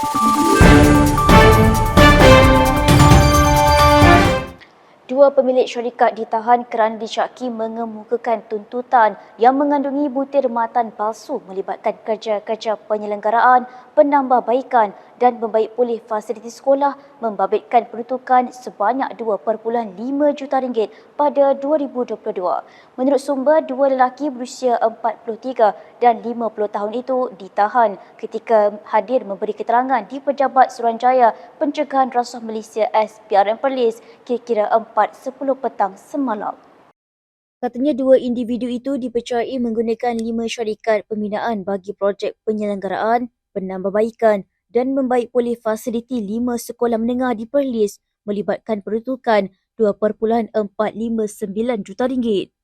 Dua pemilik syarikat ditahan kerana disyaki mengemukakan tuntutan yang mengandungi butir matan palsu melibatkan kerja-kerja penyelenggaraan, penambahbaikan dan membaik pulih fasiliti sekolah membabitkan peruntukan sebanyak 2.5 juta ringgit pada 2022. Menurut sumber, dua lelaki berusia 43 dan 50 tahun itu ditahan ketika hadir memberi keterangan di Pejabat Suruhanjaya Pencegahan Rasuah Malaysia SPRM Perlis kira-kira 4.10 petang semalam. Katanya dua individu itu dipercayai menggunakan lima syarikat pembinaan bagi projek penyelenggaraan, penambahbaikan dan membaik pulih fasiliti lima sekolah menengah di Perlis melibatkan peruntukan 2.459 juta ringgit.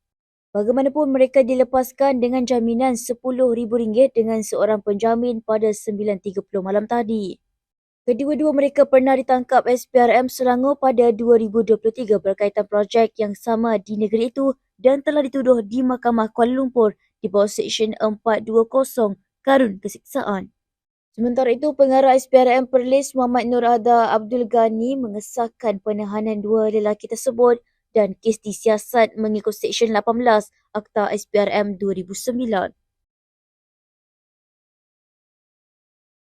Bagaimanapun mereka dilepaskan dengan jaminan RM10,000 dengan seorang penjamin pada 9.30 malam tadi. Kedua-dua mereka pernah ditangkap SPRM Selangor pada 2023 berkaitan projek yang sama di negeri itu dan telah dituduh di Mahkamah Kuala Lumpur di bawah Seksyen 420 Karun Kesiksaan. Sementara itu, pengarah SPRM Perlis Muhammad Nur Ada Abdul Ghani mengesahkan penahanan dua lelaki tersebut dan kes disiasat mengikut Seksyen 18 Akta SPRM 2009.